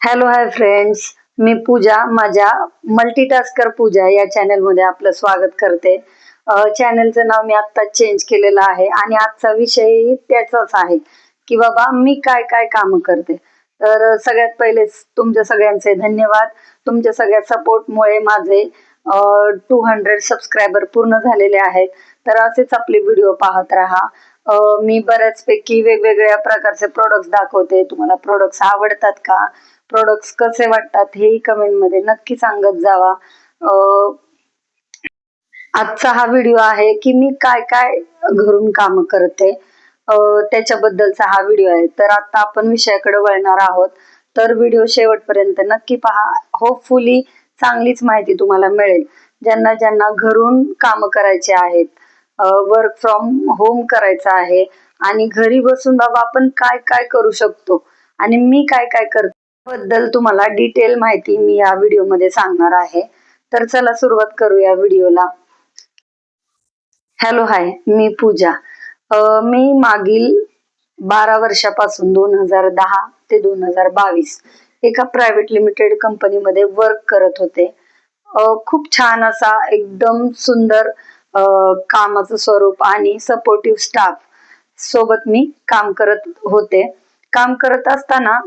Hello hi friends मी पूजा माझ्या multitasker पूजा या चॅनलमध्ये आपलं स्वागत करते. चॅनलचं नाव मी आत्ता चेंज केलेलं आहे आणि आजचा विषय त्याचाच आहे की बाबा मी काय काय काम करते. तर सगळ्यात पहिले तुमच्या सगळ्यांचे धन्यवाद. तुमच्या सगळ्या सपोर्टमुळे माझे टू हंड्रेड सबस्क्रायबर पूर्ण झालेले आहेत. तर असेच आपले व्हिडिओ पाहत राहा. मी बऱ्याचपैकी वेगवेगळ्या प्रकारचे प्रोडक्ट्स दाखवते. तुम्हाला प्रोडक्ट्स आवडतात का? प्रोडक्ट्स कसे वाटतात हेही कमेंटमध्ये नक्की सांगत जावा. आजचा हा व्हिडिओ आहे की मी काय काय घरून काम करते. त्याच्याबद्दलचा हा व्हिडिओ आहे. तर आता आपण विषयाकडे वळणार आहोत. तर व्हिडिओ शेवटपर्यंत नक्की पहा. होपफुली चांगलीच माहिती तुम्हाला मिळेल. ज्यांना ज्यांना घरून काम करायचे आहेत वर्क फ्रॉम होम करायचं आहे आणि घरी बसून बाबा आपण काय काय करू शकतो? आणि मी काय काय करते? बद्दल तुम्हाला डिटेल माहिती मी या व्हिडिओमध्ये सांगणार आहे. तर चला सुरुवात करू या व्हिडिओला हॅलो हाय मी पूजा. मी मागील बारा वर्षापासून दोन हजार दहा ते दोन हजार बावीस एका प्रायव्हेट लिमिटेड कंपनीमध्ये वर्क करत होते. खूप छान असा एकदम सुंदर कामाचं स्वरूप आणि सपोर्टिव्ह स्टाफ सोबत मी काम करत होते. काम करत असताना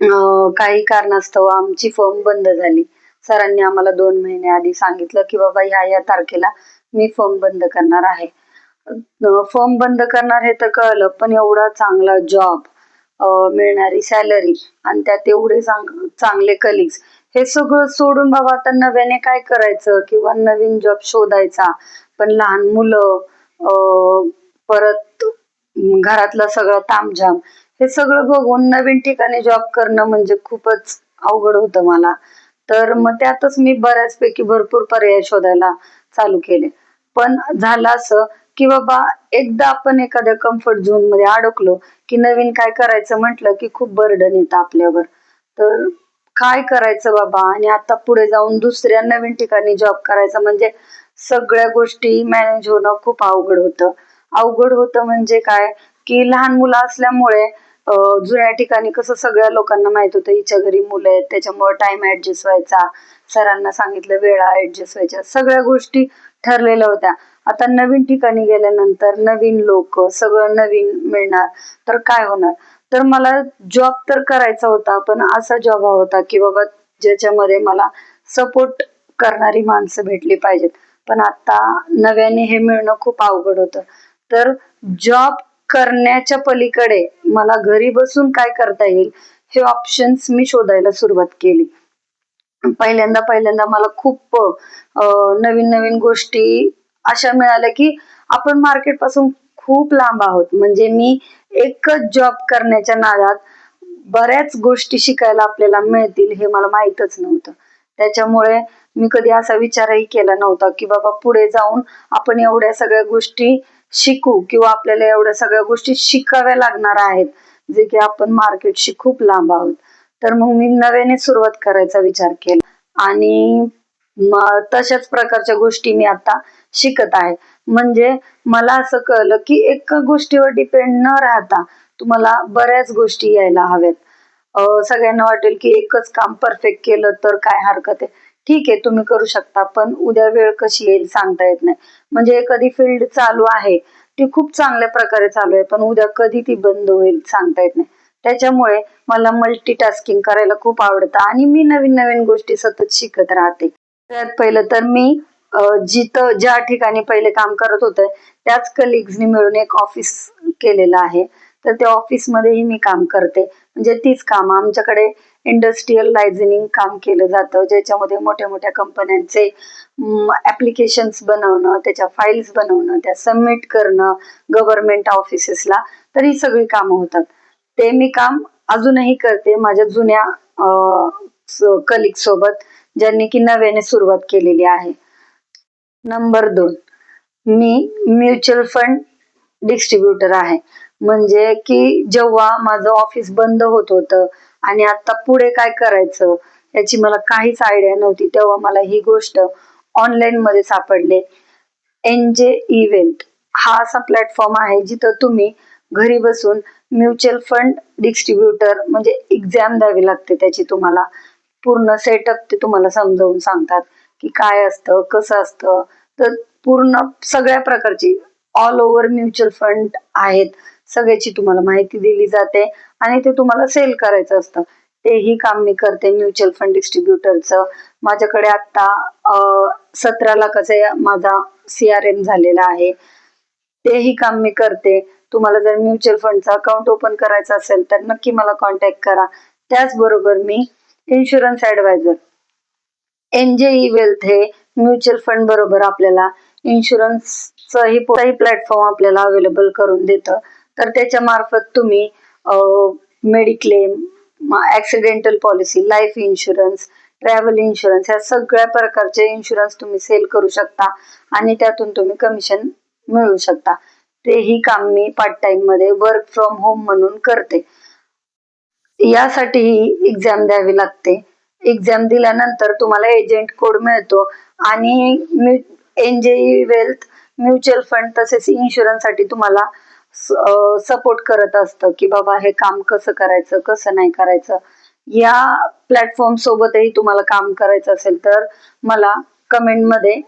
काही कारणास्तव आमची फर्म बंद झाली. सरांनी आम्हाला दोन महिने आधी सांगितलं की बाबा ह्या या तारखेला मी फर्म बंद करणार आहे. फर्म बंद करणार हे तर कळलं पण एवढा चांगला जॉब मिळणारी सॅलरी आणि त्यात एवढे चांगले कलिग्स हे सगळं सोडून बाबा आता नव्याने काय करायचं किंवा नवीन जॉब शोधायचा. पण लहान मुलं परत घरातलं सगळं तामझाम हे सगळं बघून नवीन ठिकाणी जॉब करणं म्हणजे खूपच अवघड होतं मला. तर मग त्यातच मी बऱ्याचपैकी भरपूर पर्याय शोधायला चालू केले. पण झालं असं की बाबा एकदा आपण एखाद्या कम्फर्ट झोनमध्ये अडकलो की नवीन काय करायचं म्हटलं की खूप बर्डन येतं आपल्यावर. तर काय करायचं बाबा? आणि आता पुढे जाऊन दुसऱ्या नवीन ठिकाणी जॉब करायचा म्हणजे सगळ्या गोष्टी मॅनेज होणं खूप अवघड होतं. अवघड होतं म्हणजे काय? की लहान मुलं असल्यामुळे जुन्या ठिकाणी कसं सगळ्या लोकांना माहीत होतं हिच्या घरी मुलं आहेत त्याच्यामुळे टाइम ऍडजस्ट व्हायचा. सरांना सांगितलं वेळा ऍडजस्ट व्हायच्या. सगळ्या गोष्टी ठरलेल्या होत्या. आता नवीन ठिकाणी गेल्यानंतर नवीन लोक सगळं नवीन मिळणार. तर काय होणार? तर मला जॉब तर करायचा होता पण असा जॉब हवा होता की बाबा ज्याच्यामध्ये मला सपोर्ट करणारी माणसं भेटली पाहिजेत. पण आता नव्याने हे मिळणं खूप अवघड होतं. तर जॉब करण्याच्या पलीकडे मला घरी बसून काय करता येईल हे ऑप्शन्स मी शोधायला सुरुवात केली. पहिल्यांदा पहिल्यांदा मला खूप नवीन नवीन गोष्टी अशा मिळाल्या की आपण मार्केटपासून खूप लांब आहोत. म्हणजे मी एकच जॉब करण्याच्या नादात बऱ्याच गोष्टी शिकायला आपल्याला मिळतील हे मला माहीतच नव्हतं. त्याच्यामुळे मी कधी असा विचारही केला नव्हता की बाबा पुढे जाऊन आपण एवढ्या सगळ्या गोष्टी शिकू किंवा आपल्याला एवढ्या सगळ्या गोष्टी शिकाव्या लागणार आहेत जे की आपण मार्केटशी खूप लांब आहोत. तर मग मी नव्याने सुरुवात करायचा विचार केला. आणि तशाच प्रकारच्या गोष्टी मी आता शिकत आहे. म्हणजे मला असं कळलं की एका गोष्टीवर डिपेंड न राहता तुम्हाला बऱ्याच गोष्टी यायला हव्यात. सगळ्यांना वाटेल की एकच काम परफेक्ट केलं तर काय हरकत आहे? ठीक आहे तुम्ही करू शकता पण उद्या वेळ कशी येईल सांगता येत नाही. म्हणजे एखादी फील्ड चालू आहे ती खूप चांगल्या प्रकारे चालू आहे पण उद्या कधी ती बंद होईल सांगता येत नाही. त्याच्यामुळे मला मल्टीटास्किंग करायला खूप आवडतं आणि मी नवीन नवीन गोष्टी सतत शिकत राहते. त्यात पहिलं तर मी जिथं ज्या ठिकाणी पहिले काम करत होते त्याच कलिग्सनी मिळून एक ऑफिस केलेलं आहे. तर त्या ऑफिसमध्येही मी काम करते. म्हणजे तीच काम आमच्याकडे इंडस्ट्रीयल लायझनिंग काम केलं जातं ज्याच्यामध्ये मोठ्या मोठ्या कंपन्यांचे ॲप्लिकेशन्स बनवणं त्याच्या फाईल्स बनवणं त्या सबमिट करणं गव्हर्नमेंट ऑफिसेसला तर ही सगळी कामं होतात. ते मी काम अजूनही करते माझ्या जुन्या कलिक सोबत ज्यांनी की नव्याने सुरुवात केलेली आहे. नंबर दोन मी म्युच्युअल फंड डिस्ट्रीब्युटर आहे. म्हणजे की जेव्हा माझं ऑफिस बंद होत होतं आणि आता पुढे काय करायचं? याची मला काहीच आयडिया नव्हती. तेव्हा मला ही गोष्ट ऑनलाईन मध्ये सापडले. एन जे इव्हेंट हा असा प्लॅटफॉर्म आहे जिथं तुम्ही घरी बसून म्युच्युअल फंड डिस्ट्रीब्युटर म्हणजे एक्झाम द्यावी लागते त्याची तुम्हाला. पूर्ण सेटअप ते तुम्हाला समजावून सांगतात की काय असतं कसं असतं. तर पूर्ण सगळ्या प्रकारची ऑल ओव्हर म्युच्युअल फंड आहेत. सगळ्याची तुम्हाला माहिती दिली जाते आणि ते तुम्हाला सेल करायचं असतं. तेही काम मी करते म्युच्युअल फंड डिस्ट्रीब्युटरचं माझ्याकडे आता सतरा लाखाचा माझा सी आर एम झालेला आहे. तेही काम मी करते. तुम्हाला जर म्युच्युअल फंडचा अकाउंट ओपन करायचं असेल तर नक्की मला कॉन्टॅक्ट करा. त्याचबरोबर मी insurance advisor N J E wealth हे म्युच्युअल फंड बरोबर आपल्याला इन्शुरन्सचंही प्लॅटफॉर्म आपल्याला अवेलेबल करून देतं. तर त्याच्या मार्फत तुम्ही mediclaim accidental policy life insurance travel insurance या सगळ्या प्रकारचे इन्शुरन्स तुम्ही सेल करू शकता आणि त्यातून तुम्ही कमिशन मिळवू शकता. तेही काम मी पार्ट टाइममध्ये वर्क फ्रॉम होम म्हणून करते. यासाठीही एक्झाम द्यावी लागते. एक्झाम दिल्यानंतर तुम्हाला एजंट कोड मिळतो आणि एनजेई वेल्थ म्युच्युअल फंड तसेच इन्शुरन्ससाठी तुम्हाला सपोर्ट करत असतं की बाबा हे काम कसं करायचं कसं नाही करायचं. या प्लॅटफॉर्म सोबतही तुम्हाला काम करायचं असेल तर मला कमेंटमध्ये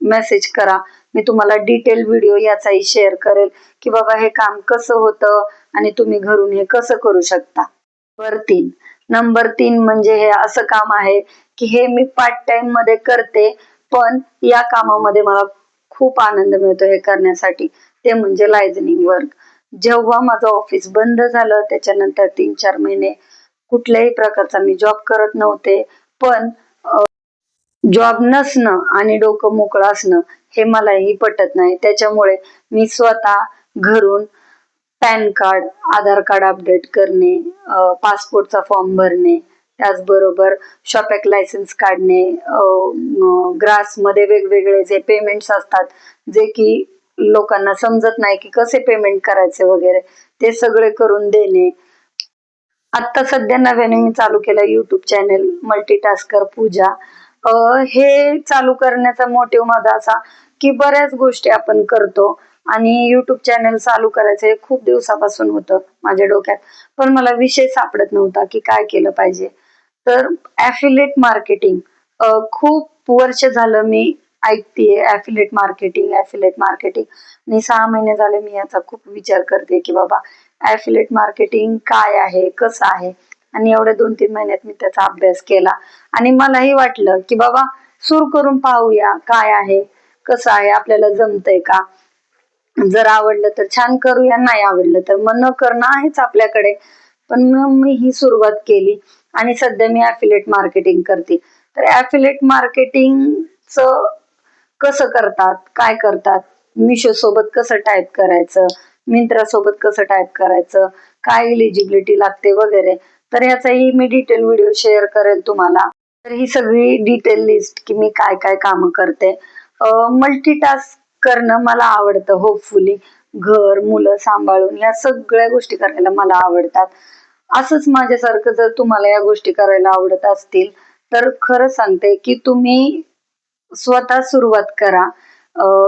मेसेज करा. मी तुम्हाला डिटेल व्हिडिओ याचाही शेअर करेल की बाबा हे काम कसं होतं आणि तुम्ही घरून हे कसं करू शकता. नंबर तीन. नंबर तीन म्हणजे हे असं काम आहे की हे मी पार्ट टाइममध्ये करते पण या कामामध्ये मला खूप आनंद मिळतो हे करण्यासाठी. ते म्हणजे लायझनिंग वर्क जेव्हा माझं ऑफिस बंद झालं त्याच्यानंतर तीन चार महिने कुठल्याही प्रकारचा मी जॉब करत नव्हते. पण जॉब नसणं आणि डोकं मोकळं असणं हे मलाही पटत नाही. त्याच्यामुळे मी स्वतः घरून PAN card Aadhaar card update करणे पासपोर्टचा फॉर्म भरणे त्याचबरोबर शॉपॅक लायसन्स काढणे ग्रासमध्ये वेगवेगळे जे पेमेंट्स असतात जे की लोकांना समजत नाही की कसे पेमेंट करायचे वगैरे ते सगळे करून देणे. आता सध्या नव्याने मी चालू केलं युट्यूब चॅनेल मल्टीटास्कर पूजा. हे चालू करण्याचा मोटिव्ह माझा असा की बऱ्याच गोष्टी आपण करतो आणि युट्यूब चॅनल चालू करायचं हे खूप दिवसापासून होतं माझ्या डोक्यात. पण मला विषय सापडत नव्हता की काय केलं पाहिजे. तर ऍफिलेट मार्केटिंग खूप वर्ष झालं मी ऐकतेय ऍफिलेट मार्केटिंग ऍफिलेट मार्केटिंग आणि सहा महिने झाले मी याचा खूप विचार करते की बाबा ऍफिलेट मार्केटिंग काय आहे कसं आहे? आणि एवढ्या दोन तीन महिन्यात मी त्याचा अभ्यास केला. आणि मलाही वाटलं की बाबा सुरू करून पाहूया काय आहे कसं आहे आपल्याला जमतंय का? जर आवडलं तर छान करूया नाही आवडलं तर मग न करणं आहेच आपल्याकडे. पण मग मी ही सुरुवात केली आणि सध्या मी ऍफिलेट मार्केटिंग करते. तर ऍफिलेट मार्केटिंगचं कसं करतात काय करतात मिशो सोबत कसं टाईप करायचं मिंत्रा सोबत कसं टाईप करायचं काय एलिजिबिलिटी लागते वगैरे तर याचाही मी डिटेल व्हिडिओ शेअर करेल तुम्हाला. तर ही सगळी डिटेल लिस्ट की मी काय काय काम करते. मल्टीटास्क करणं मला आवडतं होपफुली घर मुलं सांभाळून या सगळ्या गोष्टी करायला मला आवडतात. असंच माझ्यासारखं जर तुम्हाला या गोष्टी करायला आवडत असतील तर खरं सांगते की तुम्ही स्वतः सुरुवात करा.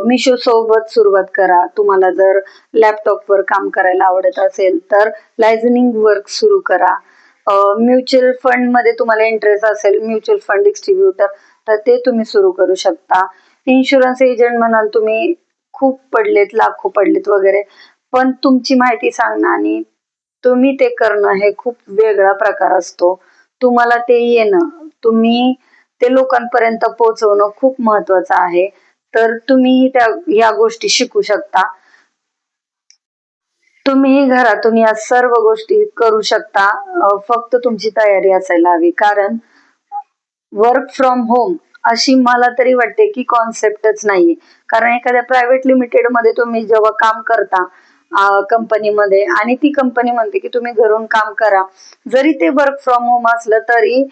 मिशो सोबत सुरुवात करा. तुम्हाला जर लॅपटॉपवर काम करायला आवडत असेल तर लायझनिंग वर्क सुरू करा. म्युच्युअल फंडमध्ये तुम्हाला इंटरेस्ट असेल म्युच्युअल फंड डिस्ट्रीब्युटर तर ते तुम्ही सुरू करू शकता. इन्शुरन्स एजंट म्हणाल तुम्ही खूप पडलेत लाखो पडलेत वगैरे. पण तुमची माहिती सांगणं आणि तुम्ही ते करणं हे खूप वेगळा प्रकार असतो. तुम्हाला ते येणं. तुम्ही ते लोकांपर्यंत पोहोचवणं खूप महत्वाचं आहे. तर तुम्ही त्या या गोष्टी शिकू शकता. तुम्ही घरातून या सर्व गोष्टी करू शकता. फक्त तुमची तयारी असायला हवी. कारण वर्क फ्रॉम होम अशी मला तरी वाटते की कॉन्सेप्टच नाहीये. कारण एखाद्या प्रायव्हेट लिमिटेडमध्ये तुम्ही जेव्हा काम करता कंपनीमध्ये आणि ती कंपनी म्हणते की तुम्ही घरून काम करा. जरी ते वर्क फ्रॉम होम असलं तरी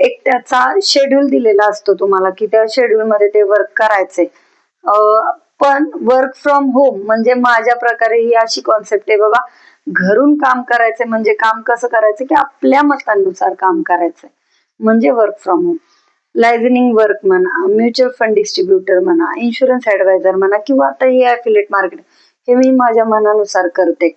एक त्याचा शेड्यूल दिलेला असतो तुम्हाला की त्या शेड्यूल मध्ये ते वर्क करायचे. पण वर्क फ्रॉम होम म्हणजे माझ्या प्रकारे ही अशी कॉन्सेप्ट आहे बाबा घरून काम करायचे म्हणजे काम कसं करायचं? की आपल्या मतानुसार काम करायचंय. म्हणजे work from home liaisoning work म्हणा म्युच्युअल फंड डिस्ट्रीब्युटर म्हणा इन्शुरन्स ऍडवायझर म्हणा किंवा आता हे अफिलेट मार्केट हे मी माझ्या मनानुसार करते.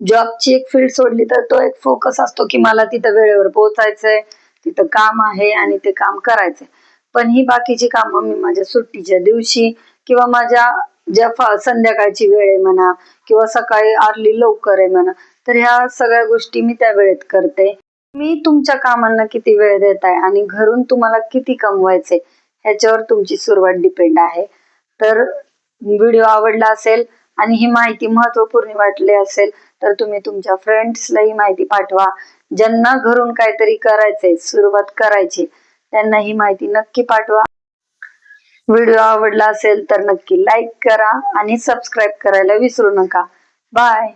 जॉबची एक फील्ड सोडली तर तो एक फोकस असतो की मला तिथं वेळेवर पोहोचायचंय. तिथं काम आहे आणि ते काम करायचंय. पण ही बाकीची कामं मी माझ्या सुट्टीच्या दिवशी किंवा माझ्या ज्या संध्याकाळची वेळ आहे म्हणा किंवा सकाळी अर्ली लवकर आहे म्हणा तर ह्या सगळ्या गोष्टी मी त्या वेळेत करते. मी तुमच्या कामांना किती वेळ देताय आणि घरून तुम्हाला किती कमवायचे ह्याच्यावर तुमची सुरुवात डिपेंड आहे. तर व्हिडिओ आवडला असेल आणि ही माहिती महत्त्वपूर्ण वाटली असेल तर तुम्ही तुमच्या फ्रेंड्सला ही माहिती पाठवा. ज्यांना घरून काहीतरी करायचंय सुरुवात करायची त्यांना ही माहिती नक्की पाठवा. व्हिडिओ आवडला असेल तर नक्की लाईक करा आणि सबस्क्राईब करायला विसरू नका. बाय.